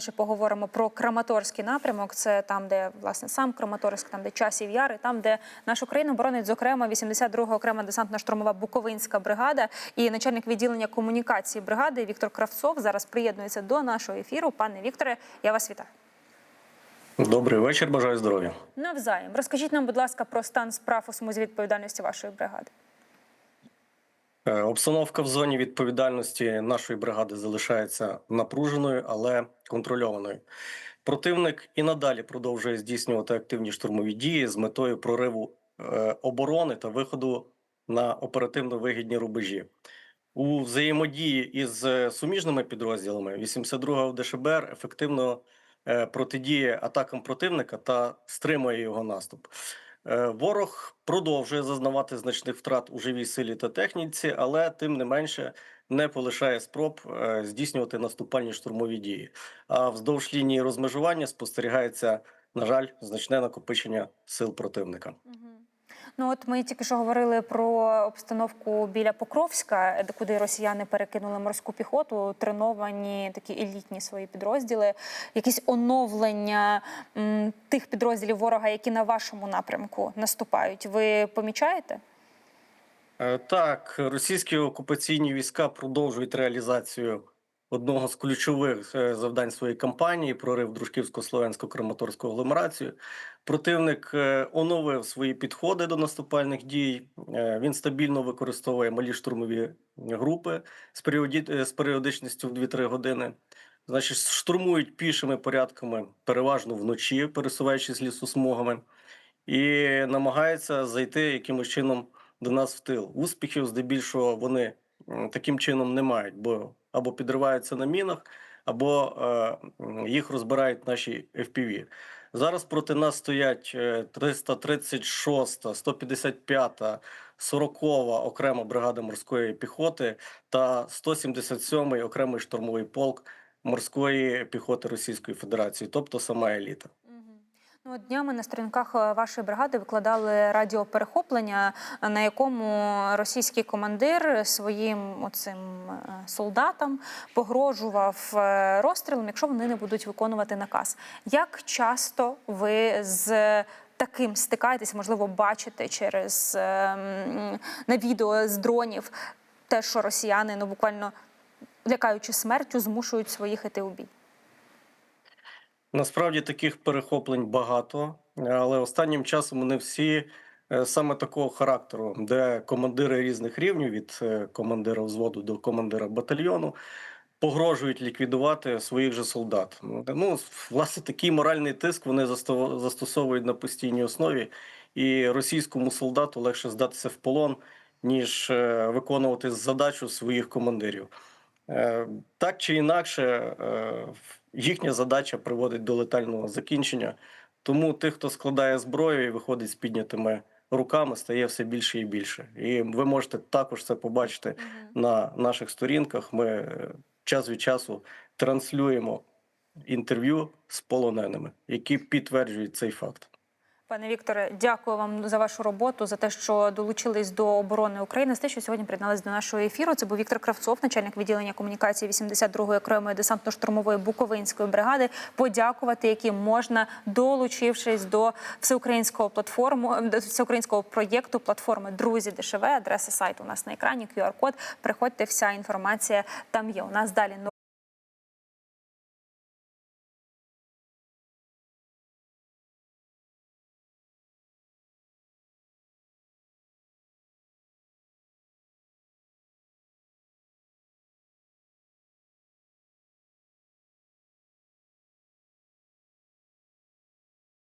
детальніше поговоримо про Краматорський напрямок. Це там, де власне сам Краматорськ, там де часів яри, там, де нашу країну боронить зокрема 82-га окрема десантно-штурмова Буковинська бригада і начальник відділення комунікації бригади Віктор Кравцов зараз приєднується до нашого ефіру. Пане Вікторе, я вас вітаю. Добрий вечір, бажаю здоров'я. Навзаєм розкажіть нам, будь ласка, про стан справ у смузі відповідальності вашої бригади. Е, Обстановка в зоні відповідальності нашої бригади залишається напруженою, але контрольованою. Противник і надалі продовжує здійснювати активні штурмові дії з метою прориву е, оборони та виходу на оперативно вигідні рубежі. У взаємодії із е, суміжними підрозділами 82-го ДШБР ефективно протидіє атакам противника та стримує його наступ. Е, Ворог продовжує зазнавати значних втрат у живій силі та техніці, але тим не менше не полишає спроб е, здійснювати наступальні штурмові дії. А вздовж лінії розмежування спостерігається, на жаль, значне накопичення сил противника. Ну от ми тільки що говорили про обстановку біля Покровська, куди росіяни перекинули морську піхоту, треновані такі елітні свої підрозділи. Якісь оновлення м, тих підрозділів ворога, які на вашому напрямку наступають. Ви помічаєте? Е, Так, російські окупаційні війська продовжують реалізацію одного з ключових е, завдань своєї кампанії прорив дружківсько-слов'янсько-краматорську агломерацію. Противник е, оновив свої підходи до наступальних дій. Е, Він стабільно використовує малі штурмові групи з періодичністю в 2-3 години. Значить, штурмують пішими порядками переважно вночі, пересуваючись лісосмугами, і намагаються зайти якимось чином до нас в тил. Успіхів здебільшого вони таким чином не мають, бо або підриваються на мінах, або е, їх розбирають наші FPV. Зараз проти нас стоять е, 336, 155, 40 окрема бригада морської піхоти та 177 окремий штурмовий полк морської піхоти Російської Федерації, тобто сама еліта. Ну, днями на сторінках е, вашої бригади викладали радіоперехоплення, е, на якому російський командир своїм оцим е, солдатам погрожував розстрілом, якщо вони не будуть виконувати наказ. Як часто ви з таким стикаєтесь, можливо, бачите через на відео з дронів те, що росіяни ну буквально лякаючи смертю, змушують своїх іти у бій? Насправді таких перехоплень багато, але останнім часом вони всі е, саме такого характеру, де командири різних рівнів від е, командира взводу до командира батальйону погрожують ліквідувати своїх же солдат. Ну, власне, такий моральний тиск вони застосовують на постійній основі, і російському солдату легше здатися в полон, ніж е, виконувати задачу своїх командирів. Так чи інакше, їхня задача приводить до летального закінчення. Тому тих, хто складає зброю і виходить з піднятими руками, стає все більше і більше. І ви можете також це побачити на наших сторінках. Ми е, час від часу транслюємо інтерв'ю з полоненими, які підтверджують цей факт. Пане Вікторе, дякую вам за вашу роботу, за те, що долучились до оборони України. За те, що сьогодні приєднались до нашого ефіру. Це був Віктор Кравцов, начальник відділення комунікації 82-ї окремої десантно-штурмової Буковинської бригади. Подякувати, яким можна, долучившись до всеукраїнського платформу до всеукраїнського проєкту платформи Друзі ДШВ. Адреса сайту у нас на екрані. QR-код. Приходьте, вся інформація там є. У нас далі.